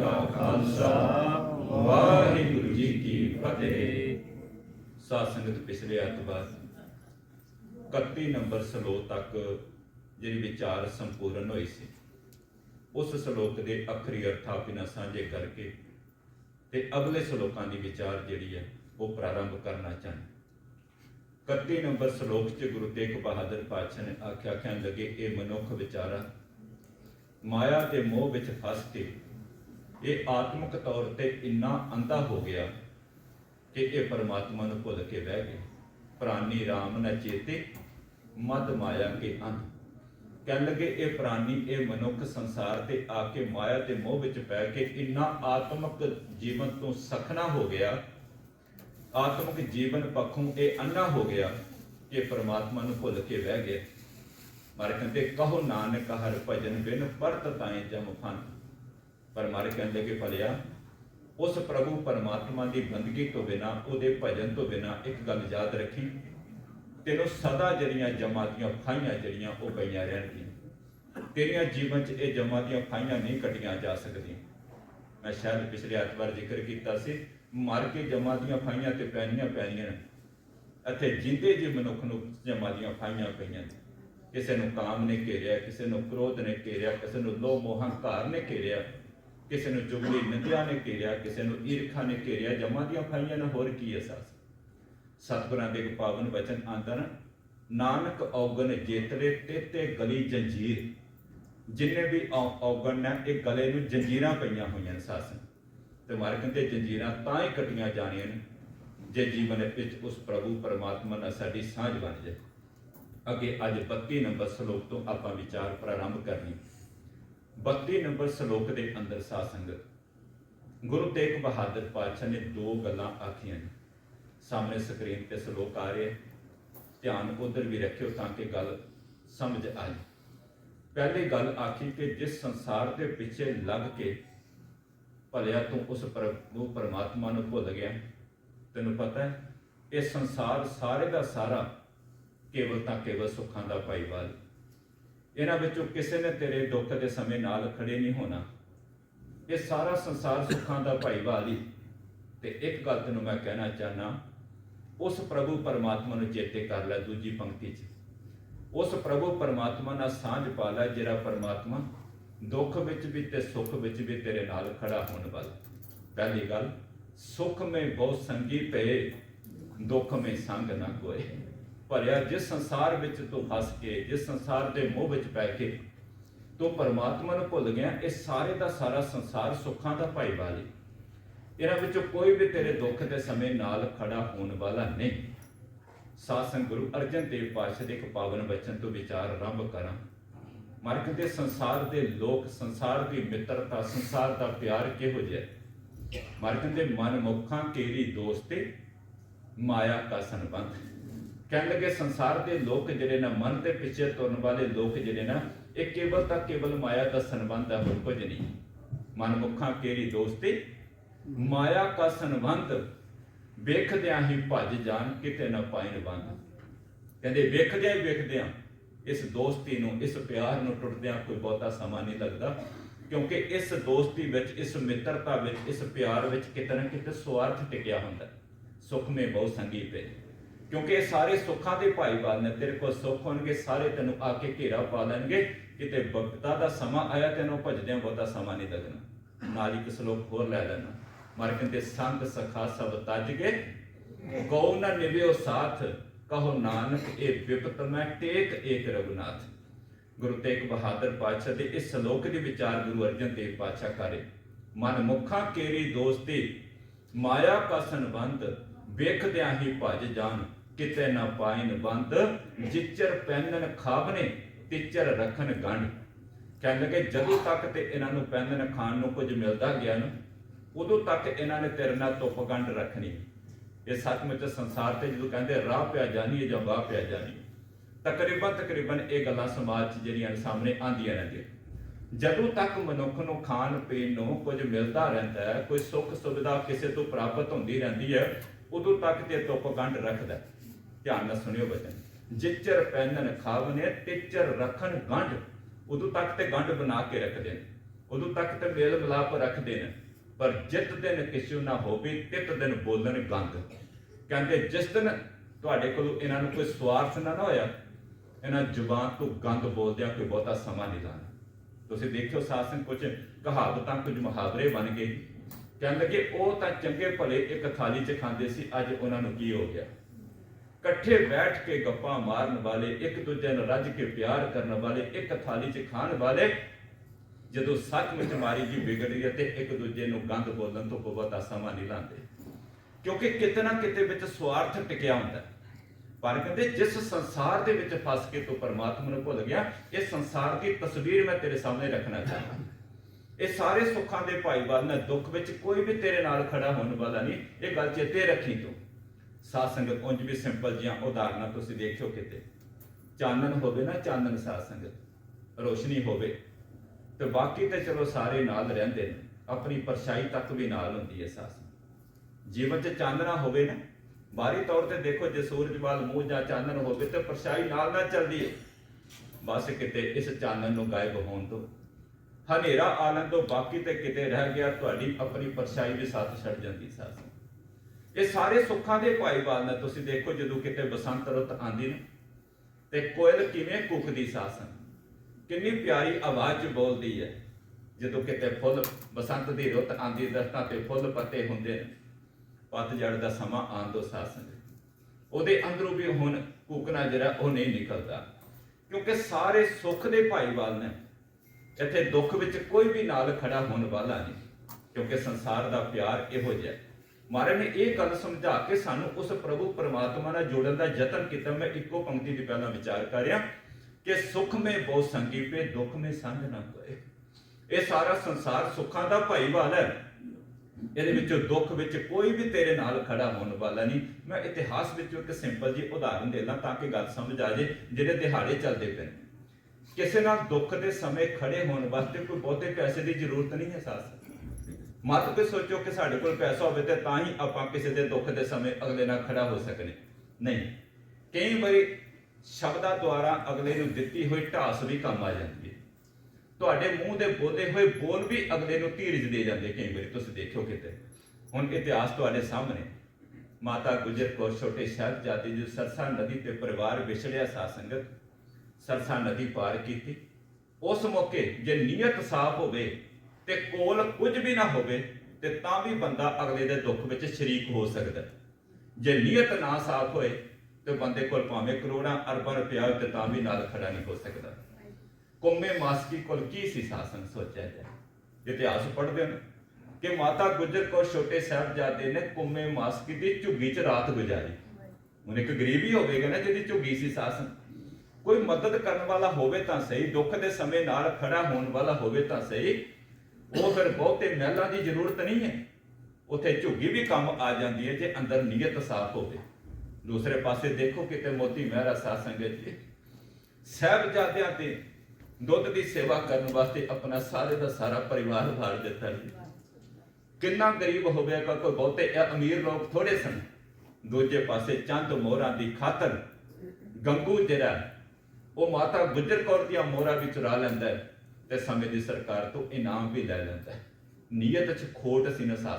ਕਾ ਖਾਲਸਾ, ਵਾਹਿਗੁਰੂ ਜੀ ਕੀ ਫਤਿਹ। ਸਾਧ ਸੰਗਤ ਪਿਛਲੇ ਐਤਵਾਰ 31 ਨੰਬਰ ਸ਼ਲੋਕ ਤੱਕ ਜਿਹੜੀ ਵਿਚਾਰ ਸੰਪੂਰਨ ਹੋਈ ਸੀ। ਉਸ ਸ਼ਲੋਕ ਦੇ ਅਖਰੀ ਅਰਥ ਆਪ ਇਹਨਾਂ ਸਾਂਝੇ ਕਰਕੇ ਤੇ ਅਗਲੇ ਸ਼ਲੋਕਾਂ ਦੀ ਵਿਚਾਰ ਜਿਹੜੀ ਹੈ, ਉਹ ਪ੍ਰਾਰੰਭ ਕਰਨਾ ਚਾਹੁੰਦਾ 31 ਨੰਬਰ ਸ਼ਲੋਕ 'ਚ ਗੁਰੂ ਤੇਗ ਬਹਾਦਰ ਪਾਤਸ਼ਾਹ ਨੇ ਆਖਿਆ ਕਹਿਣ ਲੱਗੇ, ਇਹ ਮਨੁੱਖ ਵਿਚਾਰਾ ਮਾਇਆ ਤੇ ਮੋਹ ਵਿੱਚ ਫਸ ਕੇ ਇਹ ਆਤਮਿਕ ਤੌਰ ਤੇ ਇੰਨਾ ਅੰਧਾ ਹੋ ਗਿਆ ਕਿ ਇਹ ਪਰਮਾਤਮਾ ਨੂੰ ਭੁੱਲ ਕੇ ਬਹਿ ਗਿਆ ਪ੍ਰਾਨੀ RAM ਨਾ ਚੇਤੇ, ਮਦ ਮਾਇਆ ਕੇ ਅੰਧ। ਕਹਿਣ ਲੱਗੇ, ਇਹ ਪ੍ਰਾਨੀ, ਇਹ ਮਨੁੱਖ ਸੰਸਾਰ ਤੇ ਆ ਕੇ ਮਾਇਆ ਤੇ ਮੋਹ ਵਿੱਚ ਪੈ ਕੇ ਇੰਨਾ ਆਤਮਿਕ ਜੀਵਨ ਤੋਂ ਸਖਣਾ ਹੋ ਗਿਆ, ਆਤਮਿਕ ਜੀਵਨ ਪੱਖੋਂ ਇਹ ਅੰਨਾ ਹੋ ਗਿਆ ਕਿ ਪ੍ਰਮਾਤਮਾ ਨੂੰ ਭੁੱਲ ਕੇ ਬਹਿ ਗਿਆ ਮਰ ਕਹਿੰਦੇ, ਕਹੋ ਨਾਨਕ ਹਰ ਭਜਨ ਬਿਨ ਪਰਤ ਤਾਏ ਜਮ ਫਨ ਪਰ ਮਾਰੇ ਕਹਿੰਦੇ ਕਿ ਭਲਿਆ, ਉਸ ਪ੍ਰਭੂ ਪਰਮਾਤਮਾ ਦੀ ਬੰਦਗੀ ਤੋਂ ਬਿਨਾ, ਉਹਦੇ ਭਜਨ ਤੋਂ ਬਿਨਾ ਇੱਕ ਗੱਲ ਯਾਦ ਰੱਖੀ, ਤੈਨੂੰ ਸਦਾ ਜਿਹੜੀਆਂ ਜਮਾਂ ਦੀਆਂ ਫਾਈਆਂ ਜਿਹੜੀਆਂ ਉਹ ਪਈਆਂ ਰਹਿਣਗੀਆਂ। ਤੇਰੀਆਂ ਜੀਵਨ 'ਚ ਇਹ ਜਮਾਂ ਦੀਆਂ ਫਾਈਆਂ ਨਹੀਂ ਕੱਟੀਆਂ ਜਾ ਸਕਦੀਆਂ। ਮੈਂ ਸ਼ਾਇਦ ਪਿਛਲੇ ਐਤਵਾਰ ਜ਼ਿਕਰ ਕੀਤਾ ਸੀ, ਮਰ ਕੇ ਜਮਾਂ ਦੀਆਂ ਫਾਈਆਂ ਤੇ ਪੈਣੀਆਂ ਪੈਣੀਆਂ ਨੇ। ਅਤੇ ਜਿੰਦੇ ਜੀ ਮਨੁੱਖ ਨੂੰ ਜਮਾਂ ਦੀਆਂ ਫਾਈਆਂ ਪਈਆਂ ਕਿਸੇ ਨੂੰ ਕਾਮ ਨੇ ਘੇਰਿਆ, ਕਿਸੇ ਨੂੰ ਕ੍ਰੋਧ ਨੇ ਘੇਰਿਆ, ਕਿਸੇ ਨੂੰ ਲੋਭ ਮੋਹ ਹੰਕਾਰ ਨੇ ਘੇਰਿਆ ਕਿਸੇ ਨੂੰ ਚੁਗਲੀ ਨਿੰਦਿਆ ਨੇ ਘੇਰਿਆ, ਕਿਸੇ ਨੂੰ ਈਰਖਾ ਨੇ ਘੇਰਿਆ, ਜਮਾਂ ਦੀਆਂ ਫਾਈਆਂ ਨਾਲ ਹੋਰ ਕੀ ਅਸਾਸ ਸਤਿਗੁਰਾਂ ਦੇ ਪਾਵਨ ਵਚਨ ਆਂਦਾ ਨਾਨਕ ਔਗਣ ਜੇਤਰੇ ਤੇਤੇ ਗਲੀ ਜੰਜੀਰ। ਜਿੰਨੇ ਵੀ ਔਗਣ ਨੇ, ਇਹ ਗਲੇ ਨੂੰ ਜੰਜੀਰਾਂ ਪਈਆਂ ਹੋਈਆਂ ਨੇ ਸਾਸਨ ਤੇ ਮਾਰੇ ਕਹਿੰਦੇ ਜੰਜੀਰਾਂ ਤਾਂ ਹੀ ਕੱਟੀਆਂ ਜਾਣੀਆਂ ਨੇ, ਜੇ ਜੀਵਨ ਵਿੱਚ ਉਸ ਪ੍ਰਭੂ ਪਰਮਾਤਮਾ ਨਾਲ ਸਾਡੀ ਸਾਂਝ ਬਣ ਜਾਏ। ਅੱਗੇ ਅੱਜ 32 ਨੰਬਰ ਸ਼ਲੋਕ ਤੋਂ ਆਪਾਂ ਵਿਚਾਰ ਪ੍ਰਾਰੰਭ ਕਰਨੀ। 32 ਨੰਬਰ ਸ਼ਲੋਕ ਦੇ ਅੰਦਰ ਸਾਧ ਸੰਗਤ, ਗੁਰੂ ਤੇਗ ਬਹਾਦਰ ਪਾਤਸ਼ਾਹ ਨੇ ਦੋ ਗੱਲਾਂ ਆਖੀਆਂ ਨੇ। ਸਾਹਮਣੇ ਸਕਰੀਨ ਤੇ ਸ਼ਲੋਕ ਆ ਰਿਹਾ ਧਿਆਨ ਉਧਰ ਵੀ ਰੱਖਿਓ ਤਾਂ ਕਿ ਗੱਲ ਸਮਝ ਆ ਜਾਏ। ਪਹਿਲੀ ਗੱਲ ਆਖੀ ਕਿ ਜਿਸ ਸੰਸਾਰ ਦੇ ਪਿੱਛੇ ਲੱਗ ਕੇ ਭਲਿਆ ਤੂੰ ਉਸ ਪ੍ਰਭੂ ਪਰਮਾਤਮਾ ਨੂੰ ਭੁੱਲ ਗਿਆ, ਤੈਨੂੰ ਪਤਾ ਹੈ, ਇਹ ਸੰਸਾਰ ਸਾਰੇ ਦਾ ਸਾਰਾ ਕੇਵਲ ਤਾਂ ਕੇਵਲ ਸੁੱਖਾਂ ਦਾ ਭਾਈਵਾਲ ਇਹਨਾਂ ਵਿੱਚੋਂ ਕਿਸੇ ਨੇ ਤੇਰੇ ਦੁੱਖ ਦੇ ਸਮੇਂ ਨਾਲ ਖੜੇ ਨਹੀਂ ਹੋਣਾ। ਇਹ ਸਾਰਾ ਸੰਸਾਰ ਸੁੱਖਾਂ ਦਾ ਭਾਈਵਾਲ ਹੀ। ਤੇ ਇੱਕ ਗੱਲ ਤੈਨੂੰ ਮੈਂ ਕਹਿਣਾ ਚਾਹਨਾ, ਉਸ ਪ੍ਰਭੂ ਪਰਮਾਤਮਾ ਨੂੰ ਚੇਤੇ ਕਰ ਲੈ ਦੂਜੀ ਪੰਕਤੀ 'ਚ। ਉਸ ਪ੍ਰਭੂ ਪਰਮਾਤਮਾ ਨਾਲ ਸਾਂਝ ਪਾ ਲੈ ਜਿਹੜਾ ਪਰਮਾਤਮਾ ਦੁੱਖ ਵਿੱਚ ਵੀ ਤੇ ਸੁੱਖ ਵਿੱਚ ਵੀ ਤੇਰੇ ਨਾਲ ਖੜਾ ਹੋਣ ਵਾਲਾ। ਪਹਿਲੀ ਗੱਲ, ਸੁੱਖ ਮੇ ਬਹੁ ਸੰਗੀ ਪਏ, ਦੁੱਖ ਮੇ ਸੰਗ ਨਾ ਕੋਏ। ਭਰਿਆ ਜਿਸ ਸੰਸਾਰ ਵਿੱਚ ਤੂੰ ਫਸ ਕੇ, ਜਿਸ ਸੰਸਾਰ ਦੇ ਮੋਹ ਵਿੱਚ ਪੈ ਕੇ ਤੂੰ ਪਰਮਾਤਮਾ ਨੂੰ ਭੁੱਲ ਗਿਆ, ਇਹ ਸਾਰੇ ਦਾ ਸਾਰਾ ਸੰਸਾਰ ਸੁੱਖਾਂ ਦਾ ਭਾਈਵਾਲ ਹੈ ਇਹਨਾਂ ਵਿੱਚੋਂ ਕੋਈ ਵੀ ਤੇਰੇ ਦੁੱਖ ਦੇ ਸਮੇਂ ਨਾਲ ਖੜਾ ਹੋਣ ਵਾਲਾ ਨਹੀਂ। ਸਾਸਨ ਗੁਰੂ ਅਰਜਨ ਦੇਵ ਪਾਤਸ਼ਾਹ ਦੇ ਇੱਕ ਪਾਵਨ ਬਚਨ ਤੋਂ ਵਿਚਾਰ ਆਰੰਭ ਕਰਾਂ। ਮਰਕ ਦੇ ਸੰਸਾਰ ਦੇ ਲੋਕ, ਸੰਸਾਰ ਦੀ ਮਿੱਤਰਤਾ, ਸੰਸਾਰ ਦਾ ਪਿਆਰ ਕਿਹੋ ਜਿਹਾ ਹੈ? ਮਰਕ ਦੇ ਮਨ ਮੁਖਾਂ ਤੇਰੀ ਦੋਸਤੇ, ਮਾਇਆ ਕਾ ਸੰਬੰਧ। ਕਹਿਣ ਲੱਗੇ ਸੰਸਾਰ ਦੇ ਲੋਕ ਜਿਹੜੇ ਨਾ, ਮਨ ਦੇ ਪਿੱਛੇ ਤੁਰਨ ਵਾਲੇ ਲੋਕ ਜਿਹੜੇ ਨਾ, ਇਹ ਕੇਵਲ ਤਾਂ ਕੇਵਲ ਮਾਇਆ ਦਾ ਸੰਬੰਧ ਹੈ, ਹੋਰ ਕੁਝ ਨਹੀਂ। ਮਨ ਮੁਖਾਂ ਦੋਸਤੀ, ਮਾਇਆ ਕਾ ਸੰਬੰਧ, ਵੇਖਦਿਆਂ ਹੀ ਭੱਜ ਜਾਣ, ਕਿਤੇ ਨਾ ਪਾਇਨ ਬੰਦ ਕਹਿੰਦੇ, ਵੇਖਦਿਆਂ ਹੀ ਵੇਖਦਿਆਂ, ਇਸ ਦੋਸਤੀ ਨੂੰ, ਇਸ ਪਿਆਰ ਨੂੰ ਟੁੱਟਦਿਆਂ ਕੋਈ ਬਹੁਤਾ ਸਮਾਂ ਨਹੀਂ ਲੱਗਦਾ, ਕਿਉਂਕਿ ਇਸ ਦੋਸਤੀ ਵਿੱਚ, ਇਸ ਮਿੱਤਰਤਾ ਵਿੱਚ, ਇਸ ਪਿਆਰ ਵਿੱਚ ਕਿਤੇ ਨਾ ਕਿਤੇ ਸਵਾਰਥ ਟਿਕਿਆ ਹੁੰਦਾ। ਸੁਖਮੇ ਸੁੱਖ ਬਹੁ ਸੰਗੀ ਪੇ। ਕਿਉਂਕਿ ਇਹ ਸਾਰੇ ਸੁੱਖਾਂ ਦੇ ਭਾਈਵਾਲ ਨੇ ਤੇਰੇ ਕੋਲ ਸੁੱਖ ਹੋਣਗੇ, ਸਾਰੇ ਤੈਨੂੰ ਆ ਕੇ ਘੇਰਾ ਪਾ ਲੈਣਗੇ ਕਿਤੇ ਵਕਤਾ ਦਾ ਸਮਾਂ ਆਇਆ, ਤੈਨੂੰ ਭਜਦਿਆਂ ਬਹੁਤਾ ਸਮਾਂ ਨਹੀਂ ਲੱਗਣਾ। ਨਾਲ ਇੱਕ ਸ਼ਲੋਕ ਹੋਰ ਲੈ ਲੈਣਾ। ਮਰ ਕਹਿੰਦੇ, ਸੰਗ ਸਖਾ ਸਭ ਤਜ ਕੇ ਗਉ ਨ ਨਿਵਿਓ ਸਾਥ, ਕਹੋ ਨਾਨਕ, ਇਹ ਵਿਪਤ ਮੈਂ ਟੇਕ ਏਕ ਰਘੁਨਾਥ। ਗੁਰੂ ਤੇਗ ਬਹਾਦਰ ਪਾਤਸ਼ਾਹ ਦੇ ਇਸ ਸ਼ਲੋਕ ਦੇ ਵਿਚਾਰ ਗੁਰੂ ਅਰਜਨ ਦੇਵ ਪਾਤਸ਼ਾਹ ਕਰੇ। ਮਨ ਮੁਖਾਂ ਕੇਰੀ ਦੋਸਤੀ, ਮਾਇਆ ਕਾ ਸੰਬੰਧ ਵੇਖਦਿਆਂ ਹੀ ਭਜ ਜਾਣ ਕਿਤੇ ਨਾ ਪਾਇਨ ਬੰਦ, ਜਿਚਰ ਪੈਨਨ ਖਾਵਨੇ, ਤਿਚਰ ਰਖਨ ਗੰਢ। ਕਹਿਣ ਲੱਗੇ, ਜਦੋਂ ਤੱਕ ਤੇ ਇਹਨਾਂ ਨੂੰ ਪੈਨਨ ਖਾਣ ਨੂੰ ਕੁਝ ਮਿਲਦਾ ਗਿਆ ਨਾ, ਉਦੋਂ ਤੱਕ ਇਹਨਾਂ ਨੇ ਤੇਰੇ ਨਾਲ ਧੁੱਪ ਰੱਖਣੀ। ਇਹ ਸੱਚਮੁੱਚ ਸੰਸਾਰ ਤੇ ਜਦੋਂ ਕਹਿੰਦੇ, ਰਾਹ ਪਿਆ ਜਾਣੀ ਜਾਂ ਵਾਹ ਪਿਆ ਜਾਣੀ ਤਕਰੀਬਨ ਤਕਰੀਬਨ ਇਹ ਗੱਲਾਂ ਸਮਾਜ 'ਚ ਜਿਹੜੀਆਂ ਸਾਹਮਣੇ ਆਂਦੀਆਂ ਰਹਿੰਦੀਆਂ ਜਦੋਂ ਤੱਕ ਮਨੁੱਖ ਨੂੰ ਖਾਣ ਪੀਣ ਨੂੰ ਕੁਝ ਮਿਲਦਾ ਰਹਿੰਦਾ ਹੈ, ਕੋਈ ਸੁੱਖ ਸੁਵਿਧਾ ਕਿਸੇ ਤੋਂ ਪ੍ਰਾਪਤ ਹੁੰਦੀ ਰਹਿੰਦੀ ਹੈ, ਉਦੋਂ ਤੱਕ ਤੇ ਧੁੱਪ ਗੰਢ ਰੱਖਦਾ ਧਿਆਨ ਨਾਲ ਸੁਣਿਓ ਬਚਨ ਜਿਚਰ ਪੈਨਨ ਖਾਵਨੇ ਟਿਚਰ ਰਖਨ ਗੰਢ। ਉਦੋਂ ਤੱਕ ਤੇ ਗੰਢ ਬਣਾ ਕੇ ਰੱਖਦੇ ਨੇ। ਉਦੋਂ ਤੱਕ ਤੇ ਮੇਲ ਮਿਲਾਪ ਰੱਖਦੇ ਨੇ। ਪਰ ਜਿਤ ਦਿਨ ਕਿਛੂ ਨਾ ਹੋਵੇ, ਤਿਤ ਦਿਨ ਬੋਲਣ ਗੰਦ ਕਹਿੰਦੇ, ਜਿਸ ਦਿਨ ਤੁਹਾਡੇ ਕੋਲ ਇਹਨਾਂ ਨੂੰ ਕੋਈ ਸਵਾਰਥ ਨਾ ਨਾ ਹੋਇਆ, ਇਹਨਾਂ ਜ਼ੁਬਾਨ ਤੋਂ ਗੰਦ ਬੋਲਦਿਆਂ ਕੋਈ ਬਹੁਤਾ ਸਮਾਂ ਨਹੀਂ ਲਾਣਾ ਤੁਸੀਂ ਦੇਖਿਓ ਸਾਸਨ ਕੁਝ ਕਹਾਵਤਾਂ, ਕੁਝ ਮੁਹਾਵਰੇ ਬਣ ਗਏ। ਕਹਿੰਦੇ ਲੱਗੇ, ਉਹ ਤਾਂ ਚੰਗੇ ਭਲੇ ਇੱਕ ਥਾਲੀ 'ਚ ਖਾਂਦੇ ਸੀ, ਅੱਜ ਉਹਨਾਂ ਨੂੰ ਕੀ ਹੋ ਗਿਆ? ਇਕੱਠੇ ਬੈਠ ਕੇ ਗੱਪਾਂ ਮਾਰਨ ਵਾਲੇ, ਇੱਕ ਦੂਜੇ ਨੂੰ ਰੱਜ ਕੇ ਪਿਆਰ ਕਰਨ ਵਾਲੇ, ਇੱਕ ਥਾਲੀ 'ਚ ਖਾਣ ਵਾਲੇ, ਜਦੋਂ ਸੱਚਮੁੱਚ ਮਾਰੀ ਜੀ ਵਿਗੜੀ ਹੈ ਤੇ ਇੱਕ ਦੂਜੇ ਨੂੰ ਗੰਦ ਬੋਲਣ ਤੋਂ ਬਹੁਤਾ ਸਮਾਂ ਨਹੀਂ ਲਾਉਂਦੇ। ਕਿਉਂਕਿ ਕਿਤੇ ਨਾ ਕਿਤੇ ਵਿੱਚ ਸਵਾਰਥ ਟਿਕਿਆ ਹੁੰਦਾ ਪਰ ਕਹਿੰਦੇ, ਜਿਸ ਸੰਸਾਰ ਦੇ ਵਿੱਚ ਫਸ ਕੇ ਤੂੰ ਪਰਮਾਤਮਾ ਨੂੰ ਭੁੱਲ ਗਿਆ ਇਹ ਸੰਸਾਰ ਦੀ ਤਸਵੀਰ ਮੈਂ ਤੇਰੇ ਸਾਹਮਣੇ ਰੱਖਣਾ ਚਾਹੁੰਦਾ ਇਹ ਸਾਰੇ ਸੁੱਖਾਂ ਦੇ ਭਾਈਵਾਲ ਨੇ ਦੁੱਖ ਵਿੱਚ ਕੋਈ ਵੀ ਤੇਰੇ ਨਾਲ ਖੜਾ ਹੋਣ ਵਾਲਾ ਨਹੀਂ, ਇਹ ਗੱਲ ਚੇਤੇ ਰੱਖੀ ਤੂੰ। ਸਾਧ ਸੰਗਤ, ਉਂਝ ਵੀ ਸਿੰਪਲ ਜੀਆਂ ਉਦਾਹਰਨਾਂ ਤੁਸੀਂ ਦੇਖਿਓ ਕਿਤੇ। ਚਾਨਣ ਹੋਵੇ ਨਾ ਚਾਨਣ ਸਾਧ ਸੰਗਤ, ਰੋਸ਼ਨੀ ਹੋਵੇ, ਤੇ ਬਾਕੀ ਤੇ ਚਲੋ ਸਾਰੇ ਨਾਲ ਰਹਿੰਦੇ ਨੇ, ਆਪਣੀ ਪਰਛਾਈ ਤੱਕ ਵੀ ਨਾਲ ਹੁੰਦੀ ਹੈ ਸਾਧ ਸੰਗਤ। ਜੀਵਨ 'ਚ ਚਾਨਣਾ ਹੋਵੇ ਨਾ, ਬਾਹਰੀ ਤੌਰ ਤੇ ਦੇਖੋ ਜੇ ਸੂਰਜ ਵੱਲ ਮੂੰਹ ਜਾਂ ਚਾਨਣ ਹੋਵੇ ਤੇ ਪਰਛਾਈ ਨਾਲ ਨਾਲ ਚੱਲਦੀ ਹੈ। ਬਸ ਕਿਤੇ ਇਸ ਚਾਨਣ ਨੂੰ ਗਾਇਬ ਹੋਣ ਤੋਂ। ਹਨੇਰਾ ਆਲਣ ਤੋਂ ਬਾਕੀ ਤੇ ਕਿਤੇ ਰਹਿ ਗਿਆ, ਤੁਹਾਡੀ ਆਪਣੀ ਪਰਛਾਈ ਵੀ ਸਾਥ ਛੱਡ ਜਾਂਦੀ ਸਾਥ ਇਹ ਸਾਰੇ ਸੁੱਖਾਂ ਦੇ ਭਾਈਵਾਲ ਨੇ। ਤੁਸੀਂ ਦੇਖੋ ਜਦੋਂ ਕਿਤੇ ਬਸੰਤ ਰੁੱਤ ਆਂਦੀ ਨੇ, ਤੇ ਕੋਇਲ ਕਿਵੇਂ ਕੁਕਦੀ ਸਾਸਨ ਕਿੰਨੀ ਪਿਆਰੀ ਆਵਾਜ਼ ਚ ਬੋਲਦੀ ਹੈ। ਜਦੋਂ ਕਿਤੇ ਫੁੱਲ ਬਸੰਤ ਦੀ ਰੁੱਤ ਆਂਦੀ ਦਰਖਤਾਂ ਤੇ ਫੁੱਲ ਪੱਤੇ ਹੁੰਦੇ ਨੇ ਪਤਝੜ ਦਾ ਸਮਾਂ ਆਉਣ ਤੋਂ ਸਾਸਨ ਉਹਦੇ ਅੰਦਰੋਂ ਵੀ ਹੁਣ ਕੂਕਣਾ ਜਿਹੜਾ, ਉਹ ਨਹੀਂ ਨਿਕਲਦਾ। ਕਿਉਂਕਿ ਸਾਰੇ ਸੁੱਖ ਦੇ ਭਾਈਵਾਲ ਨੇ। ਇੱਥੇ ਦੁੱਖ ਵਿੱਚ ਕੋਈ ਵੀ ਨਾਲ ਖੜਾ ਹੋਣ ਵਾਲਾ ਨਹੀਂ। ਕਿਉਂਕਿ ਸੰਸਾਰ ਦਾ ਪਿਆਰ ਇਹੋ ਜਿਹਾ ਮਹਾਰਾਜ ਨੇ ਇਹ ਗੱਲ ਸਮਝਾ ਕੇ ਸਾਨੂੰ ਉਸ ਪ੍ਰਭੂ ਪਰਮਾਤਮਾ ਨਾਲ ਜੋੜਨ ਦਾ ਯਤਨ ਕੀਤਾ। ਮੈਂ ਇੱਕੋ ਪੰਕਤੀ ਦੀ ਪਹਿਲਾਂ ਵਿਚਾਰ ਕਰ ਰਿਹਾ ਕਿ ਸੁਖ ਮੇ ਬਹੁਤ ਸੰਗੀ ਪੇ ਦੁੱਖ ਮੇ ਸੰਗ ਨਾ ਹੋਏ ਇਹ ਸਾਰਾ ਸੰਸਾਰ ਸੁੱਖਾਂ ਦਾ ਭਾਈਵਾਲ ਹੈ। ਇਹਦੇ ਵਿੱਚੋਂ ਦੁੱਖ ਵਿੱਚ ਕੋਈ ਵੀ ਤੇਰੇ ਨਾਲ ਖੜਾ ਹੋਣ ਵਾਲਾ ਨਹੀਂ। ਮੈਂ ਇਤਿਹਾਸ ਵਿੱਚੋਂ ਇੱਕ ਸਿੰਪਲ ਜੀ ਉਦਾਹਰਨ ਦੇ ਲਾਂ ਤਾਂ ਕਿ ਗੱਲ ਸਮਝ ਆ ਜੇ, ਜਿਹੜੇ ਦਿਹਾੜੇ ਚੱਲਦੇ ਪਏ ਨੇ। ਕਿਸੇ ਨਾਲ ਦੁੱਖ ਦੇ ਸਮੇਂ ਖੜੇ ਹੋਣ ਵਾਸਤੇ ਕੋਈ ਬਹੁਤੇ ਪੈਸੇ ਦੀ ਜ਼ਰੂਰਤ ਨਹੀਂ ਹੈ ਸਾਸ ਮਤ ਕੋਈ ਸੋਚੋ ਕਿ ਸਾਡੇ ਕੋਲ ਪੈਸਾ ਹੋਵੇ ਤੇ ਤਾਂ ਹੀ ਆਪਾਂ ਕਿਸੇ ਦੇ ਦੁੱਖ ਦੇ ਸਮੇਂ ਅਗਲੇ ਨਾਲ ਖੜਾ ਹੋ ਸਕਨੇ। ਨਹੀਂ। ਕਈ ਵਾਰੀ ਸ਼ਬਦਾਂ ਦੁਆਰਾ ਅਗਲੇ ਨੂੰ ਦਿੱਤੀ ਹੋਈ ਢਾਸ ਵੀ ਕੰਮ ਆ ਜਾਂਦੀ ਹੈ। ਤੁਹਾਡੇ ਮੂੰਹ ਦੇ ਬੋਲੇ ਹੋਏ ਬੋਲ ਵੀ ਅਗਲੇ ਨੂੰ ਧੀਰਜ ਦੇ ਜਾਂਦੇ ਕਈ ਵਾਰੀ। ਤੁਸੀਂ ਦੇਖਿਓ ਕਿਤੇ। ਹੁਣ ਇਤਿਹਾਸ ਤੁਹਾਡੇ ਸਾਹਮਣੇ। ਮਾਤਾ ਗੁਜਰ ਕੌਰ ਛੋਟੇ ਸਾਹਿਬਜ਼ਾਦੇ ਜੀ ਸਰਸਾ ਨਦੀ ਤੇ ਪਰਿਵਾਰ ਵਿਛੜਿਆ ਸਾਸੰਗਤ ਸਰਸਾ ਨਦੀ ਪਾਰ ਕੀਤੀ। ਉਸ ਮੌਕੇ ਜੇ ਨੀਅਤ ਸਾਫ਼ ਹੋਵੇ ਤੇ ਕੋਲ ਕੁਝ ਵੀ ਨਾ ਹੋਵੇ ਤੇ ਤਾਂ ਵੀ ਬੰਦਾ ਅਗਲੇ ਦੇ ਦੁੱਖ ਵਿੱਚ ਸ਼ਰੀਕ ਹੋ ਸਕਦਾ ਜੇ ਨੀਅਤ ਨਾ ਸਾਫ਼ ਹੋਏ ਤੇ ਬੰਦੇ ਕੋਲ ਭਾਵੇਂ ਕਰੋੜਾਂ ਅਰਬਾਂ ਰੁਪਇਆ ਤੇ ਤਾਂ ਵੀ ਨਾਲ ਖੜਾ ਨਹੀਂ ਹੋ ਸਕਦਾ। ਕੋਮੇ ਮਾਸਕੀ ਕੋਲ ਕੀ ਸੀ ਸਾਸਨ ਸੋਚਿਆ ਜਾਏ? ਇਤਿਹਾਸ ਪੜ੍ਹਦੇ ਨੇ ਕਿ ਮਾਤਾ ਗੁਜਰ ਕੌਰ ਛੋਟੇ ਸਾਹਿਬਜ਼ਾਦੇ ਨੇ ਕੁੰਮੇ ਮਾਸਕੀ ਦੀ ਝੁੱਗੀ 'ਚ ਰਾਤ ਗੁਜ਼ਾਰੀ। ਹੁਣ ਇੱਕ ਗਰੀਬ ਹੀ ਹੋਵੇਗਾ ਨਾ ਜਿਹਦੀ ਝੁੱਗੀ ਸੀ ਸਾਸਨ। ਕੋਈ ਮਦਦ ਕਰਨ ਵਾਲਾ ਹੋਵੇ ਤਾਂ ਸਹੀ, ਦੁੱਖ ਦੇ ਸਮੇਂ ਨਾਲ ਖੜਾ ਹੋਣ ਵਾਲਾ ਹੋਵੇ ਤਾਂ ਸਹੀ ਉਹ ਫਿਰ ਬਹੁਤੇ ਮਹਿਲਾਂ ਦੀ ਜ਼ਰੂਰਤ ਨਹੀਂ ਹੈ। ਉੱਥੇ ਝੁੱਗੀ ਵੀ ਕੰਮ ਆ ਜਾਂਦੀ ਹੈ ਜੇ ਅੰਦਰ ਨੀਅਤ ਸਾਫ਼ ਹੋਵੇ। ਦੂਸਰੇ ਪਾਸੇ ਦੇਖੋ ਕਿਤੇ ਮੋਤੀ ਮਹਿਰਾ ਸਾਧ ਸੰਗਤ ਜੀ। ਸਾਹਿਬਜ਼ਾਦਿਆਂ ਤੇ ਦੁੱਧ ਦੀ ਸੇਵਾ ਕਰਨ ਵਾਸਤੇ ਆਪਣਾ ਸਾਰੇ ਦਾ ਸਾਰਾ ਪਰਿਵਾਰ ਵਾਰ ਦਿੱਤਾ ਜੀ। ਕਿੰਨਾ ਗਰੀਬ ਹੋਵੇਗਾ ਕੋਈ ਬਹੁਤੇ ਅਮੀਰ ਲੋਕ ਥੋੜੇ ਸਨ। ਦੂਜੇ ਪਾਸੇ ਚੰਦ ਮੋਹਰਾਂ ਦੀ ਖਾਤਰ ਗੰਗੂ ਜਿਹੜਾ, ਉਹ ਮਾਤਾ ਗੁਜਰ ਕੌਰ ਦੀਆਂ ਮੋਹਰਾਂ ਵੀ ਚੁਰਾ ਲੈਂਦਾ ਹੈ। ਤੇ ਸਮੇਂ ਦੀ ਸਰਕਾਰ ਤੋਂ ਇਨਾਮ ਵੀ ਲੈ ਲੈਂਦਾ ਹੈ। ਨੀਅਤ 'ਚ ਖੋਟ ਸੀ ਨਾ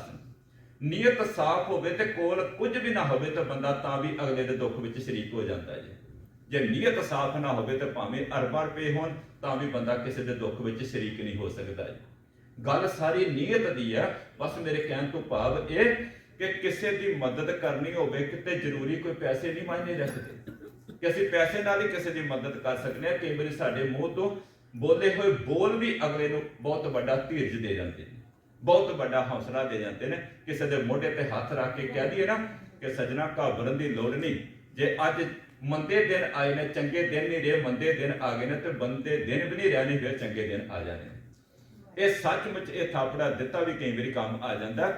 ਨੀਅਤ ਸਾਫ਼ ਹੋਵੇ ਤੇ ਕੋਲ ਕੁਝ ਵੀ ਨਾ ਹੋਵੇ ਤਾਂ ਬੰਦਾ ਤਾਂ ਵੀ ਅਗਲੇ ਦੇ ਦੁੱਖ ਵਿੱਚ ਸ਼ਰੀਕ ਹੋ ਜਾਂਦਾ ਜੀ। ਜੇ ਨੀਅਤ ਸਾਫ਼ ਨਾ ਹੋਵੇ ਤਾਂ ਭਾਵੇਂ ਅਰਬਾਂ ਰੁਪਏ ਹੋਣ, ਤਾਂ ਵੀ ਬੰਦਾ ਕਿਸੇ ਦੇ ਦੁੱਖ ਵਿੱਚ ਸ਼ਰੀਕ ਨਹੀਂ ਹੋ ਸਕਦਾ ਜੀ। ਗੱਲ ਸਾਰੀ ਨੀਅਤ ਦੀ ਹੈ। ਬਸ ਮੇਰੇ ਕਹਿਣ ਤੋਂ ਭਾਵ ਇਹ ਕਿ ਕਿਸੇ ਦੀ ਮਦਦ ਕਰਨੀ ਹੋਵੇ, ਕਿਤੇ ਜ਼ਰੂਰੀ ਕੋਈ ਪੈਸੇ ਨਹੀਂ ਮਾਇਨੇ ਰੱਖਦੇ। ਕਿ ਅਸੀਂ ਪੈਸੇ ਨਾਲ ਹੀ ਕਿਸੇ ਦੀ ਮਦਦ ਕਰ ਸਕਦੇ ਹਾਂ ਕਈ ਵਾਰੀ ਸਾਡੇ ਮੂੰਹ ਤੋਂ ਬੋਲੇ ਹੋਏ ਬੋਲ ਵੀ ਅਗਲੇ ਨੂੰ ਬਹੁਤ ਵੱਡਾ ਧੀਰਜ ਦੇ ਜਾਂਦੇ ਨੇ। ਬਹੁਤ ਵੱਡਾ ਹੌਸਲਾ ਦੇ ਜਾਂਦੇ ਨੇ। ਕਿਸੇ ਦੇ ਮੋਢੇ ਤੇ ਹੱਥ ਰੱਖ ਕੇ ਕਹਿ ਦਈਏ ਨਾ ਕਿ ਸਜਣਾ ਘਾਬਰਨ ਦੀ ਲੋੜ ਨਹੀਂ। ਜੇ ਅੱਜ ਮੰਦੇ ਦਿਨ ਆਏ ਨੇ, ਚੰਗੇ ਦਿਨ ਨਹੀਂ ਰਹੇ, ਮੰਦੇ ਦਿਨ ਆ ਗਏ ਨੇ ਤੇ ਬੰਦੇ ਦਿਨ ਵੀ ਨਹੀਂ ਰਹਿਣੇ ਫਿਰ ਚੰਗੇ ਦਿਨ ਆ ਜਾਣੇ ਇਹ ਸੱਚਮੁੱਚ ਇਹ ਥਾਪੜਾ ਦਿੱਤਾ ਵੀ ਕਈ ਵਾਰੀ ਕੰਮ ਆ ਜਾਂਦਾ।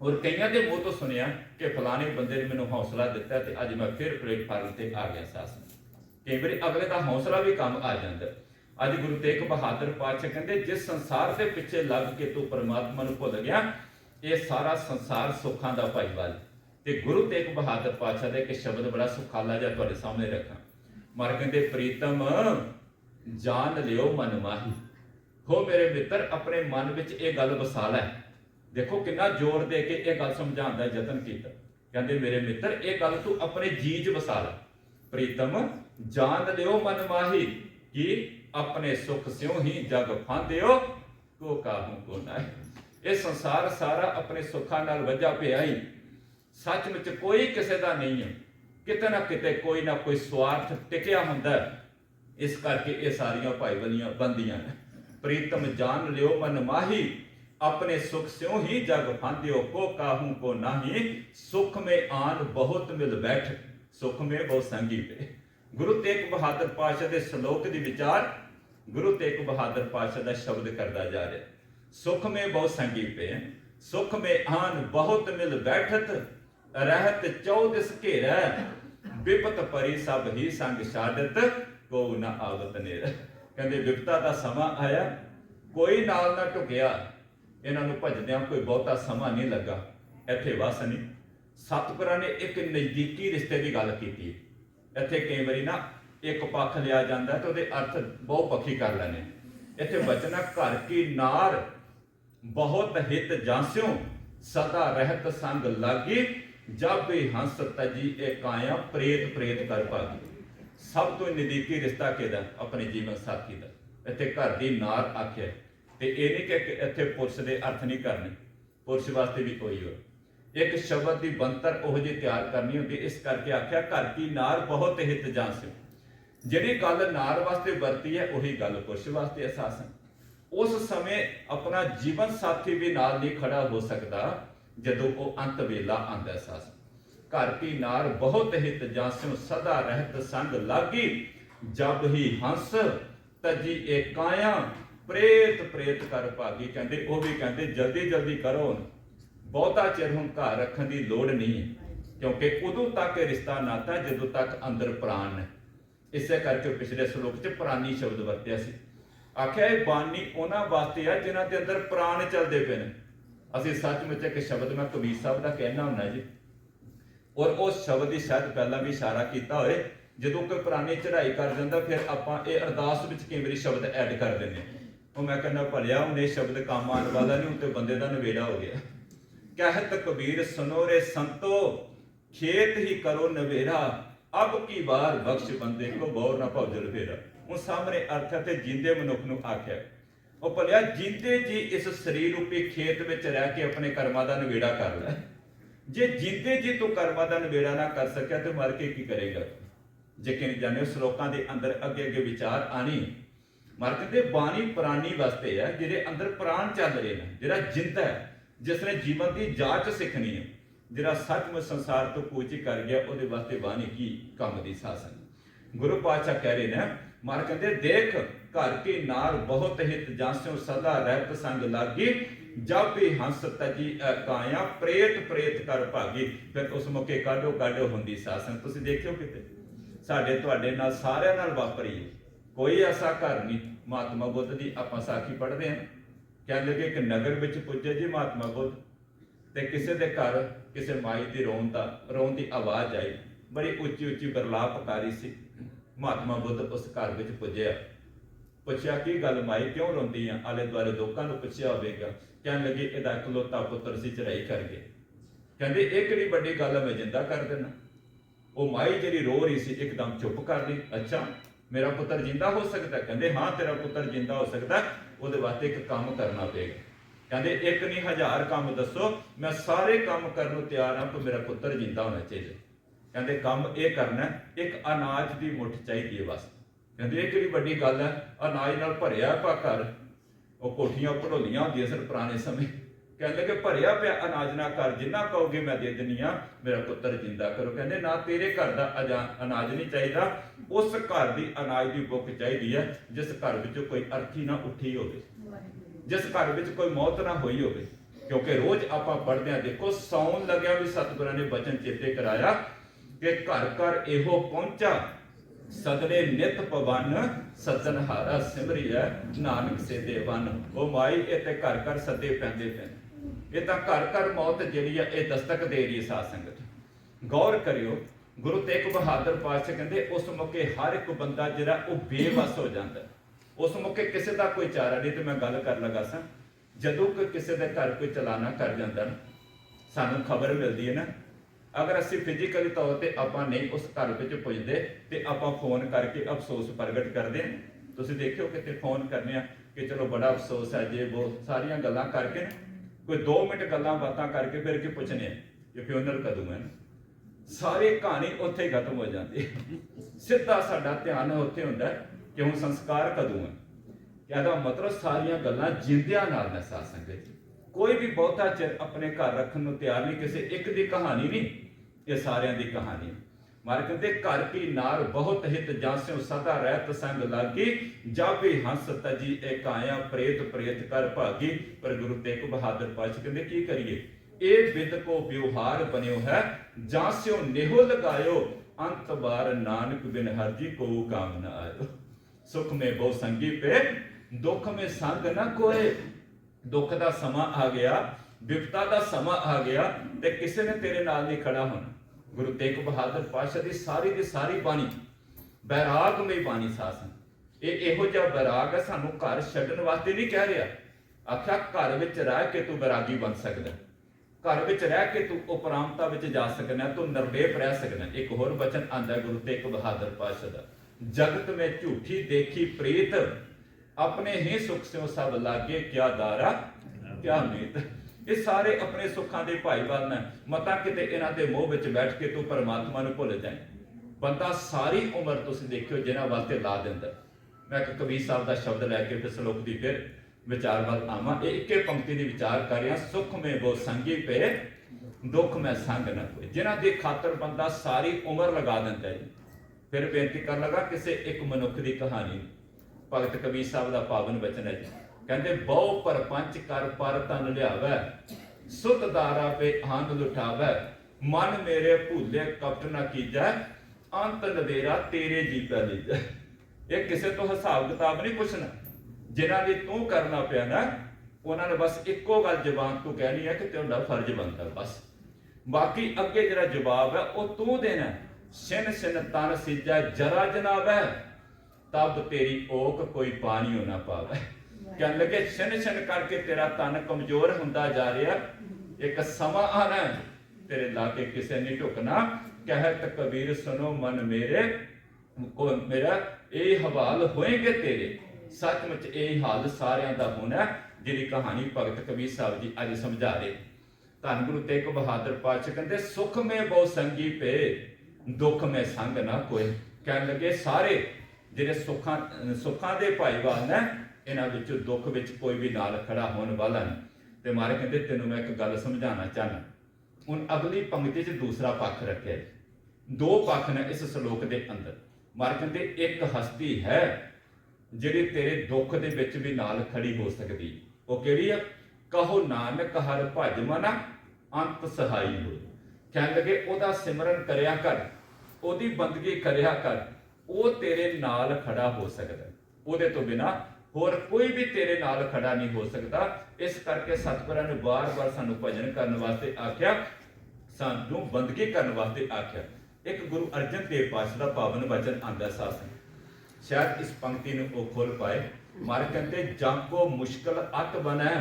ਔਰ ਕਈਆਂ ਦੇ ਮੂੰਹ ਤੋਂ ਸੁਣਿਆ ਕਿ ਫਲਾਣੇ ਬੰਦੇ ਨੇ ਮੈਨੂੰ ਹੌਸਲਾ ਦਿੱਤਾ ਤੇ ਅੱਜ ਮੈਂ ਫਿਰ ਪਲੇਟਫਾਰਮ ਤੇ ਆ ਗਿਆ ਸਾਸ ਕਈ ਵਾਰੀ ਅਗਲੇ ਦਾ ਹੌਸਲਾ ਵੀ ਕੰਮ ਆ ਜਾਂਦਾ। ਅੱਜ ਗੁਰੂ ਤੇਗ ਬਹਾਦਰ ਪਾਤਸ਼ਾਹ ਕਹਿੰਦੇ, ਜਿਸ ਸੰਸਾਰ ਦੇ ਪਿੱਛੇ ਲੱਗ ਕੇ ਤੂੰ ਪਰਮਾਤਮਾ ਨੂੰ ਭੁੱਲ ਗਿਆ, ਇਹ ਸਾਰਾ ਸੰਸਾਰ ਸੁੱਖਾਂ ਦਾ ਭਾਈਵਾਲ। ਤੇ ਗੁਰੂ ਤੇਗ ਬਹਾਦਰ ਪਾਤਸ਼ਾਹ ਦਾ ਇੱਕ ਸ਼ਬਦ ਬੜਾ ਸੁਖਾਲਾ ਜਿਹਾ ਤੁਹਾਡੇ ਸਾਹਮਣੇ ਰੱਖਾਂ। ਮਰ ਕਹਿੰਦੇ, ਪ੍ਰੀਤਮ ਜਾਣ ਲਿਓ ਮਨ ਮਾਹੀ। ਹੋ ਮੇਰੇ ਮਿੱਤਰ, ਆਪਣੇ ਮਨ ਵਿੱਚ ਇਹ ਗੱਲ ਵਸਾ ਲੈ। ਦੇਖੋ ਕਿੰਨਾ ਜ਼ੋਰ ਦੇ ਕੇ ਇਹ ਗੱਲ ਸਮਝਾਉਣ ਦਾ ਯਤਨ ਕੀਤਾ। ਕਹਿੰਦੇ, ਮੇਰੇ ਮਿੱਤਰ, ਇਹ ਗੱਲ ਤੂੰ ਆਪਣੇ ਜੀ 'ਚ ਵਸਾ ਲੈ। ਪ੍ਰੀਤਮ ਜਾਣ ਲਿਓ ਮਨ ਮਾਹੀ। ਕਿ? ਆਪਣੇ ਸੁਖ ਸਿਉ ਹੀ ਜਗ ਫਾਂਦਿਓ ਕੋ ਕਾਹੂ ਕੋ ਨਾਹੀ। ਇਹ ਸੰਸਾਰ ਸਾਰਾ ਆਪਣੇ ਸੁੱਖਾਂ ਨਾਲ ਵਜਾ ਪਿਆ ਹੀ ਸੱਚਮੁੱਚ ਕੋਈ ਕਿਸੇ ਦਾ ਨਹੀਂ ਹੈ ਕਿਤੇ ਨਾ ਕਿਤੇ ਕੋਈ ਨਾ ਕੋਈ ਸਵਾਰਥ ਟਿਕਿਆ ਹੁੰਦਾ ਇਸ ਕਰਕੇ ਇਹ ਸਾਰੀਆਂ ਭਾਈਵਾਲੀਆਂ ਬੰਦੀਆਂ ਨੇ। ਪ੍ਰੀਤਮ ਜਾਨ ਲਿਓ ਮਨ ਮਾਹੀ, ਆਪਣੇ ਸੁਖ ਸਿਉ ਹੀ ਜਗ ਫਾਂਦਿਓ ਕੋ ਕਾਹੂ ਕੋ ਨਾਹੀ। ਸੁਖ ਮੇ ਆਨ ਬਹੁਤ ਮਿਲ ਬੈਠ, ਸੁਖ ਮੇ ਬਹੁ ਸੰਗੀ ਪੇ। ਗੁਰੂ ਤੇਗ ਬਹਾਦਰ ਪਾਸ਼ਾ ਦੇ ਸ਼ਲੋਕ ਦੀ ਵਿਚਾਰ ਗੁਰੂ ਤੇਗ ਬਹਾਦਰ ਪਾਸ਼ਾ ਦਾ ਸ਼ਬਦ ਕਰਦਾ ਜਾ ਰਿਹਾ। ਸੁਖ ਮੇ ਬਹੁ ਸੰਗੀ ਪੇ ਸੁਖ ਮੇ ਆਨ ਬਹੁਤ ਮਿਲ ਬੈਠਤ, ਰਹਿਤ ਚੌਦਿਸ ਘੇਰੈ। ਵਿਪਤ ਪਰੀ ਸਭ ਹੀ ਸੰਗ ਛਾਡਤ ਕੋ ਨ ਆਵਤ ਨੇਰ। ਕਹਿੰਦੇ ਵਿਪਤਾ ਦਾ ਸਮਾਂ ਆਇਆ, ਕੋਈ ਨਾਲ ਨਾ ਟੁਕਿਆ ਇਹਨਾਂ ਨੂੰ ਭਜਦਿਆਂ ਕੋਈ ਬਹੁਤਾ ਸਮਾਂ ਨਹੀਂ ਲੱਗਾ। ਇੱਥੇ ਵਸ ਨਹੀਂ। ਸਤਿਗੁਰਾਂ ਨੇ ਇੱਕ ਨਜ਼ਦੀਕੀ ਰਿਸ਼ਤੇ ਦੀ ਗੱਲ ਕੀਤੀ। ਇੱਥੇ ਕਈ ਵਾਰੀ ਨਾ ਇੱਕ ਪੱਖ ਲਿਆ ਜਾਂਦਾ ਤੇ ਉਹਦੇ ਅਰਥ ਬਹੁ ਪੱਖੀ ਕਰ ਲੈਣੇ ਇੱਥੇ ਬਚਨਾ ਘਰ ਕੀ ਨਾਰ ਬਹੁਤ ਹਿਤ ਜਾਂਸਿਓ, ਸਦਾ ਰਹਿਤ ਸੰਗ ਲਾਗੀ, ਜਬ ਵੀ ਹੰਸ ਤਜੀ, ਇਹ ਕਾਇਆ ਪ੍ਰੇਤ ਪ੍ਰੇਤ ਕਰ ਪਾਗੀ ਸਭ ਤੋਂ ਨਜ਼ਦੀਕੀ ਰਿਸ਼ਤਾ ਕਿਹਦਾ? ਆਪਣੇ ਜੀਵਨ ਸਾਥੀ ਦਾ। ਇੱਥੇ ਘਰ ਦੀ ਨਾਰ ਆਖਿਆ। ਤੇ ਇਹ ਨਹੀਂ ਕਿ ਇੱਥੇ ਪੁਰਸ਼ ਦੇ ਅਰਥ ਨਹੀਂ ਕਰਨੇ। ਪੁਰਸ਼ ਵਾਸਤੇ ਵੀ ਕੋਈ ਹੋ ਇੱਕ ਸ਼ਬਦ ਦੀ ਬੰਤਰ ਉਹ ਜਿਹੀ ਤਿਆਰ ਕਰਨੀ ਹੁੰਦੀ, ਇਸ ਕਰਕੇ ਆਖਿਆ ਘਰ ਕੀ ਨਾਰ ਬਹੁਤ ਹਿਤ ਜਾਂਸਿਓ ਜਿਹੜੀ ਗੱਲ ਨਾਰ ਵਾਸਤੇ ਵਰਤੀ ਹੈ, ਉਹੀ ਗੱਲ ਪੁਰਸ਼ ਵਾਸਤੇ ਅਸਾਸ ਉਸ ਸਮੇਂ ਆਪਣਾ ਜੀਵਨ ਸਾਥੀ ਵੀ ਨਾਲ ਨਹੀਂ ਖੜਾ ਹੋ ਸਕਦਾ, ਜਦੋਂ ਉਹ ਅੰਤ ਵੇਲਾ ਆਂਦਾ ਸਾਸ ਘਰ ਕੀ ਨਾਰ ਬਹੁਤ ਹਿਤ ਜਾਸਿਓ ਸਦਾ ਰਹਿਤ ਸੰਗ ਲਾਗੀ, ਜਬ ਹੀ ਹੰਸ ਤਜੀ ਏ ਕਾਇਆ ਪ੍ਰੇਤ ਪ੍ਰੇਤ ਕਰ ਭਾਗੀ। ਕਹਿੰਦੇ, ਉਹ ਵੀ ਕਹਿੰਦੇ ਜਲਦੀ ਜਲਦੀ ਕਰੋ ਬਹੁਤਾ ਚਿਰ ਹੁਣ ਘਰ ਰੱਖਣ ਦੀ ਲੋੜ ਨਹੀਂ ਹੈ, ਕਿਉਂਕਿ ਉਦੋਂ ਤੱਕ ਇਹ ਰਿਸ਼ਤਾ ਨਾਤਾ ਜਦੋਂ ਤੱਕ ਅੰਦਰ ਪ੍ਰਾਣ ਹੈ। ਇਸੇ ਕਰਕੇ ਪਿਛਲੇ ਸ਼ਲੋਕ 'ਚ ਪ੍ਰਾਨੀ ਸ਼ਬਦ ਵਰਤਿਆ ਸੀ। ਆਖਿਆ, ਇਹ ਬਾਨੀ ਉਹਨਾਂ ਵਾਸਤੇ ਆ ਜਿਨ੍ਹਾਂ ਦੇ ਅੰਦਰ ਪ੍ਰਾਣ ਚੱਲਦੇ ਪਏ ਨੇ। ਅਸੀਂ ਸੱਚਮੁੱਚ ਇੱਕ ਸ਼ਬਦ ਮੈਂ ਕਬੀਰ ਸਾਹਿਬ ਦਾ ਕਹਿਣਾ ਹੁੰਦਾ ਜੀ। ਔਰ ਉਸ ਸ਼ਬਦ ਦੀ ਸ਼ਾਇਦ ਪਹਿਲਾਂ ਵੀ ਇਸ਼ਾਰਾ ਕੀਤਾ ਹੋਏ, ਜਦੋਂ ਕੋਈ ਪੁਰਾਣੀ ਚੜ੍ਹਾਈ ਕਰ ਜਾਂਦਾ, ਫਿਰ ਆਪਾਂ ਇਹ ਅਰਦਾਸ ਵਿੱਚ ਕਈ ਵਾਰੀ ਸ਼ਬਦ ਐਡ ਕਰ ਦਿੰਦੇ ਹਾਂ। ਉਹ ਮੈਂ ਕਹਿੰਦਾ, ਭਲਿਆ ਹੁਣ ਇਹ ਸ਼ਬਦ ਕੰਮ ਆਉਣ ਵਾਲਾ ਨਹੀਂ, ਹੁਣ ਤੇ ਬੰਦੇ ਦਾ ਨਵੇੜਾ ਹੋ ਗਿਆ। ਕਹਿਤ ਕਬੀਰ ਸੁਨੋ ਰੇ ਸੰਤੋ, ਖੇਤ ਹੀ ਕਰੋ ਨਵੇਰਾ, ਅਬ ਕੀ ਵਾਰ ਬਖਸ਼ ਬੰਦੇ ਕੋ ਬੌਰ ਨਾ ਭੌਜਲ ਫੇਰਾ। ਉਹ ਸਾਹਮਣੇ ਅਰਥ ਤੇ ਜਿੰਦੇ ਮਨੁੱਖ ਨੂੰ ਆਖਿਆ ਉਹ ਭਲਿਆ, ਜਿੰਦੇ ਜੀ ਇਸ ਸਰੀਰ ਰੂਪੀ ਖੇਤ ਵਿੱਚ ਰਹਿ ਕੇ ਆਪਣੇ ਕਰਮਾਂ ਦਾ ਨਵੇੜਾ ਕਰ ਲੈ ਜੇ ਜਿੰਦੇ ਜੀ ਤੂੰ ਕਰਮਾਂ ਦਾ ਨਵੇੜਾ ਨਾ ਕਰ ਸਕਿਆ ਤੇ ਮਰ ਕੇ ਕੀ ਕਰੇਗਾ? ਜੇ ਯਕੀਨ ਜਾਣਿਓ, ਸ਼ਲੋਕਾਂ ਦੇ ਅੰਦਰ ਅੱਗੇ ਅੱਗੇ ਵਿਚਾਰ ਆਣੀ ਮਰਦ ਦੇ ਬਾਣੀ ਪ੍ਰਾਣੀ ਵਾਸਤੇ ਹੈ ਜਿਹਦੇ ਅੰਦਰ ਪ੍ਰਾਣ ਚੱਲ ਰਹੇ ਨੇ, ਜਿਹੜਾ ਜਿੰਦਾ ਹੈ ਜਿਸ ਨੇ ਜੀਵਨ ਦੀ ਜਾਂਚ ਸਿੱਖਣੀ ਹੈ, ਜਿਹੜਾ ਸੱਚਮੁੱਚ ਸੰਸਾਰ ਤੋਂ ਕੂਚ ਕਰ ਗਿਆ, ਉਹਦੇ ਵਾਸਤੇ ਬਾਣੀ ਕੀ ਕੰਮ ਦੀ ਸਾਸਨ ਗੁਰੂ ਪਾਤਸ਼ਾਹ ਕਹਿ ਰਹੇ ਨੇ ਮਾਰ ਕਹਿੰਦੇ, ਦੇਖ, ਘਰ ਕੀ ਨਾਰ ਬਹੁਤ ਹਿਤ ਜਾਂਸਿਓ ਸਦਾ ਰਹਿਤ ਸੰਗ ਲਾਗੀ, ਜਬ ਵੀ ਹੰਸ ਤਜੀ ਕਾਇਆ, ਪ੍ਰੇਤ ਪ੍ਰੇਤ ਕਰ ਭਾਗੀ, ਫਿਰ ਉਸ ਮੌਕੇ ਕਾਢੋ ਕਾਢੋ ਹੁੰਦੀ ਸਾਸਨ ਤੁਸੀਂ ਦੇਖਿਓ ਕਿਤੇ, ਸਾਡੇ ਤੁਹਾਡੇ ਨਾਲ ਸਾਰਿਆਂ ਨਾਲ ਵਾਪਰੀ ਹੈ। ਕੋਈ ਐਸਾ ਘਰ ਨਹੀਂ, ਮਹਾਤਮਾ ਬੁੱਧ ਦੀ ਆਪਾਂ ਸਾਖੀ ਪੜ੍ਹਦੇ ਹਾਂ। ਕਹਿਣ ਲੱਗੇ ਇੱਕ ਨਗਰ ਵਿੱਚ ਪੁੱਜੇ ਜੀ ਮਹਾਤਮਾ ਬੁੱਧ ਤੇ ਕਿਸੇ ਦੇ ਘਰ ਕਿਸੇ ਮਾਈ ਦੀ ਰੋਣ ਦਾ ਰੋਣ ਦੀ ਆਵਾਜ਼ ਆਈ। ਬੜੀ ਉੱਚੀ ਉੱਚੀ ਬਰਲਾਪਕਾਰੀ ਸੀ। ਮਹਾਤਮਾ ਬੁੱਧ ਉਸ ਘਰ ਵਿੱਚ ਪੁੱਜਿਆ। ਪੁੱਛਿਆ ਕੀ ਗੱਲ ਮਾਈ ਕਿਉਂ ਰੋਂਦੀ ਆ? ਆਲੇ ਦੁਆਲੇ ਲੋਕਾਂ ਨੂੰ ਪੁੱਛਿਆ ਹੋਵੇਗਾ। ਕਹਿਣ ਲੱਗੇ ਇਹਦਾ ਇਕਲੌਤਾ ਪੁੱਤਰ ਸੀ ਚੜਾਈ ਕਰ ਗਿਆ। ਕਹਿੰਦੇ ਇਹ ਕਿਹੜੀ ਵੱਡੀ ਗੱਲ ਆ, ਮੈਂ ਜਿੰਦਾ ਕਰ ਦੇਣਾ ਉਹ ਮਾਈ ਜਿਹੜੀ ਰੋ ਰਹੀ ਸੀ ਇੱਕਦਮ ਚੁੱਪ ਕਰ ਲਈ ਅੱਛਾ ਮੇਰਾ ਪੁੱਤਰ ਜਿੰਦਾ ਹੋ ਸਕਦਾ? ਕਹਿੰਦੇ ਹਾਂ ਤੇਰਾ ਪੁੱਤਰ ਜਿੰਦਾ ਹੋ ਸਕਦਾ। ਉਹਦੇ ਵਾਸਤੇ ਇੱਕ ਕੰਮ ਕਰਨਾ ਪਏਗਾ। ਕਹਿੰਦੇ, ਇੱਕ ਨਹੀਂ, ਹਜ਼ਾਰ ਕੰਮ ਦੱਸੋ, ਮੈਂ ਸਾਰੇ ਕੰਮ ਕਰਨ ਨੂੰ ਤਿਆਰ ਹਾਂ, ਪਰ ਮੇਰਾ ਪੁੱਤਰ ਜਿੰਦਾ ਹੋਣਾ ਚਾਹੀਦਾ। ਕਹਿੰਦੇ, ਕੰਮ ਇਹ ਕਰਨਾ, ਇੱਕ ਅਨਾਜ ਦੀ ਮੁੱਠ ਚਾਹੀਦੀ ਹੈ ਬਸ। ਕਹਿੰਦੇ, ਇਹ ਕਿਹੜੀ ਵੱਡੀ ਗੱਲ ਹੈ? ਅਨਾਜ ਨਾਲ ਭਰਿਆ ਪਾ ਘਰ। ਉਹ ਕੋਠੀਆਂ, ਭੜੋਲੀਆਂ ਹੁੰਦੀਆਂ ਸਨ ਪੁਰਾਣੇ ਸਮੇਂ। ਕਹਿੰਦੇ ਕਿ ਭਰਿਆ ਪਿਆ ਅਨਾਜ ਨਾ ਕਰ, ਜਿੰਨਾ ਕਹੋਗੇ ਮੈਂ ਦੇ ਦਿੰਨੀ ਆ, ਮੇਰਾ ਪੁੱਤਰ ਜਿੰਦਾ ਕਰੋ। ਕਹਿੰਦੇ ਨਾ ਤੇਰੇ ਘਰ ਦਾ ਅਨਾਜ ਨਹੀਂ ਚਾਹੀਦਾ, ਉਸ ਘਰ ਦੀ ਅਨਾਜ ਦੀ ਬੁੱਕ ਚਾਹੀਦੀ ਹੈ ਜਿਸ ਘਰ ਵਿੱਚੋਂ ਕੋਈ ਅਰਥੀ ਨਾ ਉੱਠੀ ਹੋਵੇ, ਜਿਸ ਘਰ ਵਿੱਚ ਕੋਈ ਮੌਤ ਨਾ ਹੋਈ ਹੋਵੇ। ਕਿਉਂਕਿ ਰੋਜ਼ ਆਪਾਂ ਪੜ੍ਹਦੇ ਆ ਦੇਖੋ, ਸੌਣ ਲੱਗਿਆ ਵੀ ਸਤਿਗੁਰਾਂ ਨੇ ਬਚਨ ਚੇਤੇ ਕਰਾਇਆ ਕਿ ਘਰ ਘਰ ਇਹੋ ਪਹੁੰਚਾ ਸਦਲੇ ਨਿਤ ਪਵਨ ਸਤਨ ਹਾਰਾ ਸਿਮਰਿਆ ਨਾਨਕ ਸੇ ਦੇਵਨ ਉਹ ਮਾਈ ਇਹ ਤੇ ਘਰ ਘਰ ਸੱਦੇ ਪੈਂਦੇ ਪੈਂਦੇ। ਇਹ ਤਾਂ ਘਰ ਘਰ ਮੌਤ ਜਿਹੜੀ ਆ, ਇਹ ਦਸਤਕ ਦੇ ਰਹੀ ਹੈ ਸਾਧ ਸੰਗਤ। ਗੌਰ ਕਰਿਓ, ਗੁਰੂ ਤੇਗ ਬਹਾਦਰ ਪਾਤਸ਼ਾਹ ਕਹਿੰਦੇ, ਉਸ ਮੌਕੇ ਹਰ ਇੱਕ ਬੰਦਾ ਜਿਹੜਾ, ਉਹ ਬੇਵਸ ਹੋ ਜਾਂਦਾ। ਉਸ ਮੌਕੇ ਕਿਸੇ ਦਾ ਕੋਈ ਚਾਰਾ ਨਹੀਂ, ਤੇ ਮੈਂ ਗੱਲ ਕਰਨ ਲੱਗਾ ਸਾਂ, ਜਦੋਂ ਕੋਈ ਕਿਸੇ ਦੇ ਘਰ ਕੋਈ ਚਲਾਣਾ ਕਰ ਜਾਂਦਾ ਨਾ, ਸਾਨੂੰ ਖਬਰ ਮਿਲਦੀ ਹੈ ਨਾ, ਅਗਰ ਅਸੀਂ ਫਿਜ਼ੀਕਲੀ ਤੌਰ ਤੇ ਆਪਾਂ ਨਹੀਂ ਉਸ ਘਰ ਵਿੱਚ ਪੁੱਜਦੇ, ਤੇ ਆਪਾਂ ਫੋਨ ਕਰਕੇ ਅਫਸੋਸ ਪ੍ਰਗਟ ਕਰਦੇ ਹਾਂ। ਤੁਸੀਂ ਦੇਖਿਓ ਕਿਤੇ ਫੋਨ ਕਰਨੇ ਆ, ਕਿ ਚਲੋ ਬੜਾ ਅਫਸੋਸ ਹੈ ਜੇ ਉਹ ਸਾਰੀਆਂ ਗੱਲਾਂ ਕਰਕੇ ਨਾ ਕੋਈ 2 ਮਿੰਟ ਗੱਲਾਂ ਬਾਤਾਂ ਕਰਕੇ ਫਿਰ ਕੀ ਪੁੱਛਨੇ ਆ? ਕਿ ਕਦੋਂ ਹੈ ਨਾ। ਸਾਰੀ ਕਹਾਣੀ ਉੱਥੇ ਖਤਮ ਹੋ ਜਾਂਦੀ ਸਿੱਧਾ ਸਾਡਾ ਧਿਆਨ ਉੱਥੇ ਹੁੰਦਾ ਕਿ ਹੁਣ ਸੰਸਕਾਰ ਕਦੋਂ ਹੈ। ਇਹਦਾ ਮਤਲਬ ਸਾਰੀਆਂ ਗੱਲਾਂ ਜਿੰਦਿਆਂ ਨਾਲ ਨੇ ਸਾਧ ਸੰਗਤ ਕੋਈ ਵੀ ਬਹੁਤਾ ਚਿਰ ਆਪਣੇ ਘਰ ਰੱਖਣ ਨੂੰ ਤਿਆਰ ਨਹੀਂ, ਕਿਸੇ ਇੱਕ ਦੀ ਕਹਾਣੀ ਨਹੀਂ, ਇਹ ਸਾਰਿਆਂ ਦੀ ਕਹਾਣੀ ਹੈ। ਮਾਰ ਕਹਿੰਦੇ ਘਰ ਕੀ ਨਾਰ ਬਹੁਤ ਹਿਤ ਜਾਸਿਓ ਸਦਾ ਰਹਿਤ ਸੰਗ ਲਾਗੀ। ਜਾਬੇ ਹੰਸ ਤਜੀ ਏਕ ਪ੍ਰੇਤ ਪ੍ਰੇਤ ਕਰ ਭਾਗੀ। ਪਰ ਗੁਰੂ ਤੇਗ ਬਹਾਦਰ ਪਾਤਸ਼ਾਹ ਕਹਿੰਦੇ, ਕੀ ਕਰੀਏ? ਇਹ ਵਿਦ ਕੋ ਵਿਵਹਾਰ ਬਣਿਓ ਹੈ। ਜਾਸਿਓ ਨਿਹੋ ਲਗਾਇਓ। ਅੰਤ ਬਾਰ ਨਾਨਕ ਬਿਨ ਹਰਜੀ ਕੋ ਕਾਮ ਨ ਆਇਓ। ਸੁਖ ਮੇ ਬਹੁ ਸੰਗੀ ਪੇ ਦੁੱਖ ਮੇ ਸੰਗ ਨਾ ਕੋਏ। ਦੁੱਖ ਦਾ ਸਮਾਂ ਆ ਗਿਆ, ਵਿਪਤਾ ਦਾ ਸਮਾਂ ਆ ਗਿਆ ਤੇ ਕਿਸੇ ਨੇ ਤੇਰੇ ਨਾਲ ਨਹੀਂ ਖੜਾ ਹੋਣਾ। ਗੁਰੂ ਤੇਗ ਬਹਾਦਰ ਪਾਤਸ਼ਾਹ ਦੀ ਸਾਰੀ ਦੀ ਸਾਰੀ ਬਾਣੀ, ਬੈਰਾਗਮਈ ਬਾਣੀ ਸਾਸਨ ਇਹ ਇਹੋ ਜਿਹਾ ਬੈਰਾਗ ਹੈ ਸਾਨੂੰ ਘਰ ਛੱਡਣ ਵਾਸਤੇ ਨਹੀਂ ਕਹਿ ਰਿਹਾ। ਆਖਿਆ, ਘਰ ਵਿੱਚ ਰਹਿ ਕੇ ਤੂੰ ਬੈਰਾਗੀ ਬਣ ਸਕਦਾ। ਘਰ ਵਿੱਚ ਰਹਿ ਕੇ ਤੂੰ ਉਪਰਾਮਤਾ ਵਿੱਚ ਜਾ ਸਕਦਾ, ਤੂੰ ਨਿਰਲੇਪ ਰਹਿ ਸਕਣਾ ਇੱਕ ਹੋਰ ਬਚਨ ਆਂਦਾ ਗੁਰੂ ਤੇਗ ਬਹਾਦਰ ਪਾਤਸ਼ਾਹ ਦਾ, ਜਗਤ ਮੈਂ ਝੂਠੀ ਦੇਖੀ ਪ੍ਰੀਤ, ਆਪਣੇ ਹੀ ਸੁਖ ਸਿਓ ਸਭ ਲਾਗੇ, ਕਿਆ ਦਾਰਾ, ਕਿਆ ਮੀਤ। ਇਹ ਸਾਰੇ ਆਪਣੇ ਸੁੱਖਾਂ ਦੇ ਭਾਈਵਾਲ ਨੇ। ਮਤਾ ਕਿਤੇ ਇਹਨਾਂ ਦੇ ਮੋਹ ਵਿੱਚ ਬੈਠ ਕੇ ਤੂੰ ਪਰਮਾਤਮਾ ਨੂੰ ਭੁੱਲ ਜਾਏ ਬੰਦਾ ਸਾਰੀ ਉਮਰ ਤੁਸੀਂ ਦੇਖਿਓ ਜਿਹਨਾਂ ਵਾਸਤੇ ਲਾ ਦਿੰਦਾ ਮੈਂ ਇੱਕ ਕਬੀਰ ਸਾਹਿਬ ਦਾ ਸ਼ਬਦ ਲੈ ਕੇ ਫਿਰ ਸ਼ਲੋਕ ਦੀ ਫਿਰ ਵਿਚਾਰ ਵੱਲ ਆਵਾਂ। ਇਹ ਇੱਕੇ ਪੰਕਤੀ ਦੀ ਵਿਚਾਰ ਕਰ ਰਿਹਾ, ਸੁਖ ਮੇ ਬੋ ਸੰਗੀ ਪੇ, ਦੁੱਖ ਮੈਂ ਸੰਗ ਨਾ ਕੋਈ। ਜਿਨ੍ਹਾਂ ਦੀ ਖਾਤਰ ਬੰਦਾ ਸਾਰੀ ਉਮਰ ਲਗਾ ਦਿੰਦਾ ਹੈ। ਫਿਰ ਬੇਨਤੀ ਕਰਨ ਲੱਗਾ, ਕਿਸੇ ਇੱਕ ਮਨੁੱਖ ਦੀ ਕਹਾਣੀ, ਭਗਤ ਕਬੀਰ ਸਾਹਿਬ ਦਾ ਪਾਵਨ ਬਚਨ ਹੈ ਜੀ। ਕਹਿੰਦੇ, ਬਹੁ ਪਰਪੰਚ ਕਰ ਪਰ ਤਨ ਲਿਆਵੈ, ਸੁਤ ਦਾਰਾ ਪੇ ਆਨੰਦ ਲੁਟਾਵੈ ਮਨ ਮੇਰੇ ਭੂਲੇ ਕਪਟ ਨਾ ਕੀਜੈ, ਅੰਤ ਨਵੇਰਾ ਤੇਰੇ ਜੀ ਲੀਜੈ। ਇਹ ਕਿਸੇ ਤੋਂ ਹਿਸਾਬ ਕਿਤਾਬ ਨਹੀਂ ਪੁੱਛਣਾ। ਜਿਨ੍ਹਾਂ ਦੀ ਤੂੰ ਕਰਨਾ ਪਿਆ ਨਾ, ਉਹਨਾਂ ਨੇ ਬਸ ਇੱਕੋ ਗੱਲ ਜ਼ਬਾਨ ਤੋਂ ਕਹਿਣੀ ਹੈ ਕਿ ਤੁਹਾਡਾ ਫਰਜ਼ ਬਣਦਾ, ਬਸ। ਬਾਕੀ ਅੱਗੇ ਜਿਹੜਾ ਜਵਾਬ ਹੈ, ਉਹ ਤੂੰ ਦੇਣਾ ਸਿਨ ਸਿਨ ਤਨ ਸਿਜੈ, ਜਰਾ ਜਨਾਬੈ ਤਬ ਤੇਰੀ ਓਕ ਕੋਈ ਪਾਣੀ ਨਾ ਪਾਵੇ। ਕਹਿਣ ਲੱਗੇ ਛਿਨ ਛਿਨ ਕਰਕੇ ਤੇਰਾ ਤਨ ਕਮਜ਼ੋਰ ਹੁੰਦਾ ਜਾ ਰਿਹਾ। ਇੱਕ ਸਮਾਂ ਆਣਾ ਤੇਰੇ ਲਾਗੇ ਕਿਸੇ ਨਹੀਂ ਢੁਕਣਾ। ਕਹਿਤ ਕਬੀਰ ਸੁਨੋ ਮਨ ਮੇਰੇ। ਕੋ ਮੇਰਾ ਇਹ ਹਵਾਲ ਹੋਏਗੇ ਤੇਰੇ। ਸੱਚਮੁੱਚ ਇਹ ਹਾਲ ਸਾਰਿਆਂ ਦਾ ਹੋਣਾ ਜਿਹੜੀ ਕਹਾਣੀ ਭਗਤ ਕਬੀਰ ਸਾਹਿਬ ਜੀ ਅੱਜ ਸਮਝਾ ਰਹੇ। ਧੰਨ ਗੁਰੂ ਤੇਗ ਬਹਾਦਰ ਪਾਤਸ਼ਾਹ ਕਹਿੰਦੇ, ਸੁਖ ਮੇ ਬਹੁ ਸੰਗੀ ਪੇ, ਦੁੱਖ ਮੇ ਸੰਗ ਨਾ ਕੋਈ ਕਹਿਣ ਲੱਗੇ, ਸਾਰੇ ਜਿਹੜੇ ਸੁੱਖਾਂ ਸੁੱਖਾਂ ਦੇ ਭਾਈਵਾਲ ਨੇ ਇਹਨਾਂ ਵਿੱਚੋਂ ਦੁੱਖ ਵਿੱਚ ਕੋਈ ਵੀ ਨਾਲ ਖੜਾ ਹੋਣ ਵਾਲਾ ਨਹੀਂ। ਤੇ ਮਾਰੇ ਕਹਿੰਦੇ, ਤੈਨੂੰ ਮੈਂ ਇੱਕ ਗੱਲ ਸਮਝਾਉਣਾ ਚਾਹਨਾ ਹੁਣ ਅਗਲੀ ਪੰਕਤੀ 'ਚ ਦੂਸਰਾ ਪੱਖ ਰੱਖਿਆ ਦੋ ਪੱਖ ਨੇ ਇਸ ਸ਼ਲੋਕ ਦੇ ਅੰਦਰ। ਮਾਰੇ ਕਹਿੰਦੇ, ਇੱਕ ਹਸਤੀ ਹੈ ਜਿਹੜੀ ਤੇਰੇ ਦੁੱਖ ਦੇ ਵਿੱਚ ਵੀ ਨਾਲ ਖੜੀ ਹੋ ਸਕਦੀ। ਉਹ ਕਿਹੜੀ ਆ? ਕਹੋ ਨਾਨਕ ਹਰ ਭਜ ਮਨਾ ਅੰਤ ਸਹਾਈ ਹੋ ਕਹਿਣ ਲੱਗੇ, ਉਹਦਾ ਸਿਮਰਨ ਕਰਿਆ ਕਰ, ਉਹਦੀ ਬੰਦਗੀ ਕਰਿਆ ਕਰ, ਉਹ ਤੇਰੇ ਨਾਲ ਖੜਾ ਹੋ ਸਕਦਾ। ਉਹਦੇ ਤੋਂ ਬਿਨਾ ਹੋਰ ਕੋਈ ਵੀ ਤੇਰੇ ਨਾਲ ਖੜਾ ਨਹੀਂ ਹੋ ਸਕਦਾ। ਇਸ ਕਰਕੇ ਸਤਿਗੁਰਾਂ ਨੇ ਵਾਰ-ਵਾਰ ਸਾਨੂੰ ਭਜਨ ਕਰਨ ਵਾਸਤੇ ਆਖਿਆ, ਸਾਨੂੰ ਬੰਦਗੀ ਕਰਨ ਵਾਸਤੇ ਆਖਿਆ। ਇੱਕ ਗੁਰੂ ਅਰਜਨ ਦੇਵ ਪਾਤਸ਼ਾਹ ਦਾ ਪਾਵਨ ਵਚਨ ਆਂਦਾ ਸਾਸਨ ਸ਼ਾਇਦ ਇਸ ਪੰਕਤੀ ਨੂੰ ਉਹ ਖੋਲ ਪਾਏ। ਮਾਰ ਕਹਿੰਦੇ ਜਾਂਕੋ ਮੁਸ਼ਕਲ ਅਤ ਬਨੈ,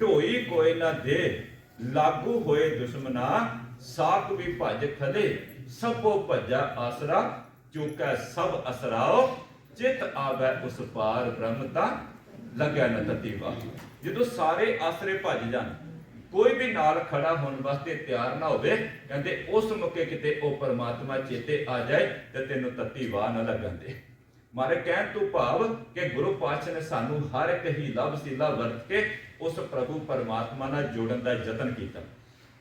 ਢੋਈ ਕੋਈ ਨਾ ਦੇ, ਲਾਗੂ ਹੋਏ ਦੁਸ਼ਮਨਾ ਸਾਕ ਵੀ ਭਜ ਖਲੇ ਸਭੋ ਭਜਾ ਆਸਰਾ, ਚੁਕੈ ਸਭ ਅਸਰਾਓ। ਚਿਤ ਆਵੈ ਉਸ ਪਾਰ ਬ੍ਰਹਮ ਤਾਂ ਲੱਗਿਆ ਨ ਤਤੀਵਾ। ਜਦੋਂ ਸਾਰੇ ਆਸਰੇ ਭੱਜ ਜਾਣ, ਕੋਈ ਵੀ ਨਾਲ ਖੜਾ ਹੋਣ ਵਾਸਤੇ ਤਿਆਰ ਨਾ ਹੋਵੇ, ਕਹਿੰਦੇ ਉਸ ਮੌਕੇ ਕਿਤੇ ਉਹ ਪਰਮਾਤਮਾ ਚੇਤੇ ਆ ਜਾਏ ਤੇ ਤੈਨੂੰ ਤੱਤੀ ਵਾਹ ਨਾ ਲੱਗਣ ਮਾਰੇ ਕਹਿਣ ਤੋਂ ਭਾਵ ਕਿ ਗੁਰੂ ਪਾਤਸ਼ਾਹ ਨੇ ਸਾਨੂੰ ਹਰ ਇੱਕ ਹੀ ਵਸੀਲਾ ਵਰਤ ਕੇ ਉਸ ਪ੍ਰਭੂ ਪਰਮਾਤਮਾ ਨਾਲ ਜੋੜਨ ਦਾ ਯਤਨ ਕੀਤਾ।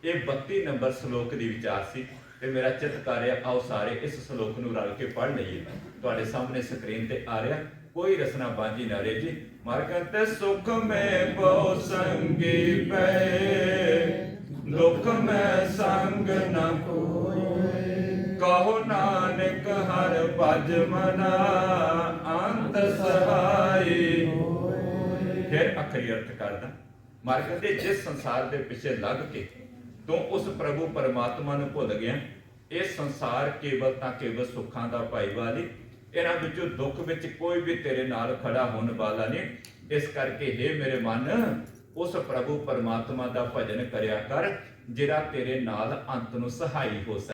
ਇਹ 32 ਨੰਬਰ ਸ਼ਲੋਕ ਦੀ ਵਿਚਾਰ ਸੀ ਤੇ ਮੇਰਾ ਚਿੱਤ ਕਰ ਆਓ ਸਾਰੇ ਇਸ ਸ਼ਲੋਕ ਨੂੰ ਰਲ ਕੇ ਪੜ੍ਹ ਲਈਏ। ਤੁਹਾਡੇ ਸਾਹਮਣੇ ਸਕਰੀਨ ਤੇ ਆ ਰਿਹਾ। ਕੋਈ ਰਸਨਾ ਬਾਂਝੀ ਨਾ ਰਹੇ ਜੀ। ਮਾਰ ਸੁਖ ਮੈਂ ਬਹੁ ਸੰਗੀ ਪਏ। ਦੁੱਖ ਮੈਂ ਸੰਗ ਨਾ ਕੋਏ ਕਹੋ ਨਾਨਕ ਹਰ ਭਜ ਮਨਾ, ਅੰਤ ਸਹਾਈ ਫਿਰ ਅਖਰੀ ਅਰਥ ਕਰਦਾ ਮਾਰ ਕਹਿੰਦੇ ਜਿਸ ਸੰਸਾਰ ਦੇ ਪਿੱਛੇ ਲੱਗ ਕੇ ਤੂੰ ਉਸ ਪ੍ਰਭੂ ਪਰਮਾਤਮਾ ਨੂੰ ਭੁੱਲ ਗਿਆ ਇਹ ਸੰਸਾਰ ਕੇਵਲ ਤਾਂ ਕੇਵਲ ਸੁੱਖਾਂ ਦਾ ਭਾਈਵਾਲੀ ਇਹਨਾਂ ਵਿੱਚੋਂ ਦੁੱਖ ਵਿੱਚ ਕੋਈ ਵੀ ਤੇਰੇ ਨਾਲ ਖੜਾ ਹੋਣ ਵਾਲਾ ਨਹੀਂ। ਇਸ ਕਰਕੇ हे ਮੇਰੇ ਮਨ, ਉਸ ਪ੍ਰਭੂ ਪਰਮਾਤਮਾ ਦਾ ਭਜਨ ਕਰਿਆ ਕਰ, ਜਿਹੜਾ ਤੇਰੇ ਨਾਲ ਅੰਤ ਨੂੰ ਸਹਾਈ ਹੋ ਸਕੇ।